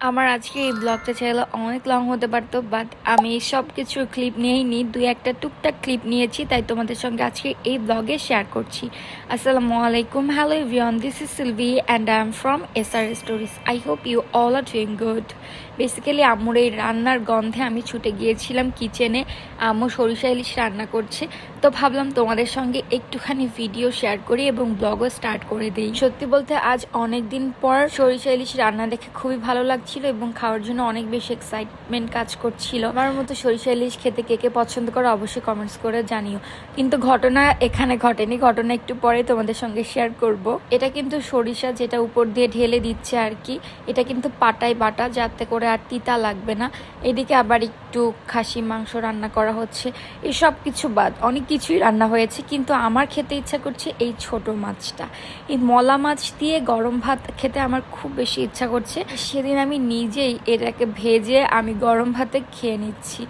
আমার আজকে এই ব্লগটা চাইলে অনেক লং হতে পারতো বাট আমি সব কিছুর ক্লিপ নিয়েই নিই দুই একটা টুকটাক ক্লিপ নিয়েছি, তাই তোমাদের সঙ্গে আজকে এই ব্লগে শেয়ার করছি। আসসালামু আলাইকুম। Hello everyone this is Silvi and I am from S R stories I hope you all are doing good basically আম্মুর এই রান্নার গন্ধে আমি ছুটে গিয়েছিলাম কিচেনে আম্মু সরিষা ইলিশ রান্না করছে। তো ভাবলাম তোমাদের সঙ্গে একটুখানি ভিডিও শেয়ার করি এবং ব্লগও স্টার্ট করে দিই। সত্যি বলতে আজ অনেক দিন পর সরিষা ইলিশ রান্না দেখে খুবই ভালো লাগছিল এবং খাওয়ার জন্য অনেক বেশি এক্সাইটমেন্ট কাজ করছিল। আমার মতো সরিষা ইলিশ খেতে কে কে পছন্দ করো অবশ্যই কমেন্টস করে জানিও। কিন্তু ঘটনা এখানে ঘটেনি, ঘটনা একটু পরে তোমাদের সঙ্গে শেয়ার করব। এটা কিন্তু সরিষা যেটা উপর দিয়ে ঢেলে দিচ্ছে আর কি, এটা কিন্তু পাটায় বাটা, যাতে করে আর তিতা লাগবে না। এদিকে আবার একটু খাসি মাংস রান্না করা হচ্ছে, এসব কিছু বাদ, অনেক কিছুই রান্না হয়েছে, কিন্তু আমার খেতে ইচ্ছা করছে এই ছোট মাছটা। এই মলা মাছ দিয়ে গরম ভাত খেতে আমার খুব বেশি ইচ্ছা করছে। সেদিন আমি নিজেই এটাকে ভেজে আমি গরম ভাতে খেয়ে নিচ্ছি।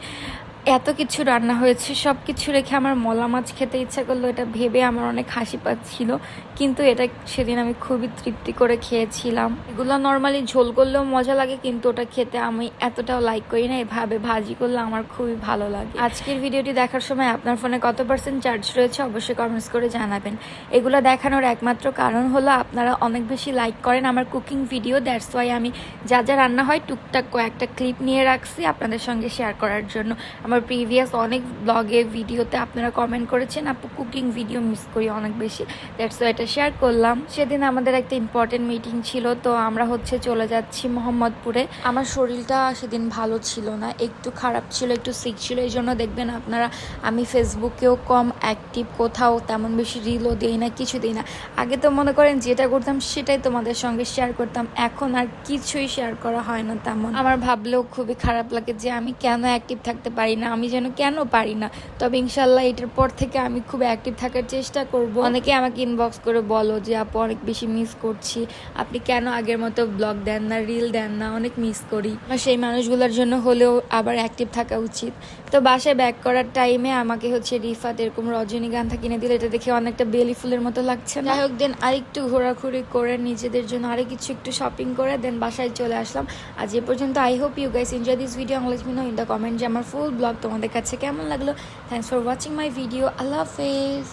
এত কিছু রান্না হয়েছে সব কিছু রেখে আমার মলা মাছ খেতে ইচ্ছা করল, এটা ভেবে আমার অনেক হাসি পাচ্ছিল। কিন্তু এটা সেদিন আমি খুবই তৃপ্তি করে খেয়েছিলাম। এগুলো নর্মালি ঝোল করলেও মজা লাগে, কিন্তু ওটা খেতে আমি এতটাও লাইক করি না, এভাবে ভাজি করলে আমার খুবই ভালো লাগে। আজকের ভিডিওটি দেখার সময় আপনার ফোনে কত পার্সেন্ট চার্জ রয়েছে অবশ্যই কমেন্টস করে জানাবেন। এগুলো দেখানোর একমাত্র কারণ হলো আপনারা অনেক বেশি লাইক করেন আমার কুকিং ভিডিও দ্যাটস ওয়াই আমি যা যা রান্না হয় টুকটাক কয়েকটা ক্লিপ নিয়ে রাখছি আপনাদের সঙ্গে শেয়ার করার জন্য। আমার প্রিভিয়াস অনেক ব্লগে ভিডিওতে আপনারা কমেন্ট করেছেন, আপু কুকিং ভিডিও মিস করি অনেক বেশি। দ্যাটস এটা শেয়ার করলাম। সেদিন আমাদের একটা ইম্পর্টেন্ট মিটিং ছিল, তো আমরা হচ্ছে চলে যাচ্ছি মোহাম্মদপুরে। আমার শরীরটা সেদিন ভালো ছিল না, একটু খারাপ ছিল, একটু সিক ছিল, এই জন্য দেখবেন আপনারা, আমি ফেসবুকেও কম অ্যাক্টিভ কোথাও তেমন বেশি রিলও দিই না, কিছু দিই না। আগে তো মনে করেন যেটা করতাম সেটাই তোমাদের সঙ্গে শেয়ার করতাম, এখন আর কিছুই শেয়ার করা হয় না তেমন। আমার ভাবলেও খুবই খারাপ লাগে যে আমি কেন অ্যাক্টিভ থাকতে পারি না। আমি যেন কেন পারি না। তবে ইনশাল্লাহ এটার পর থেকে আমি খুব অ্যাক্টিভ থাকার চেষ্টা করব। অনেকে আমাকে ইনবক্স করে বলো যে, আপু, অনেক বেশি মিস করছি। আপনি কেন আগের মতো ব্লগ দেন না রিল দেন না? অনেক মিস করি। সেই মানুষগুলোর জন্য হলেও আবার অ্যাক্টিভ থাকা উচিত। তো বাসায় ব্যাক করার টাইমে আমাকে হচ্ছে রিফাত এরকম রজনীগান্ধা কিনে দিল। এটা দেখে অনেকটা বেলি ফুলের মতো লাগছে না? যাই হোক, দেন আরেকটু ঘোরাঘুরি করে নিজেদের জন্য আরও কিছু একটু শপিং করে, দেন বাসায় চলে আসলাম। আজ এ পর্যন্ত I hope you guys enjoy this video know in the comment যে আমার ফুল ব্লগ তোমাদের কাছে। কেমন লাগল? Thanks for watching my video আল্লাহ হাফেজ।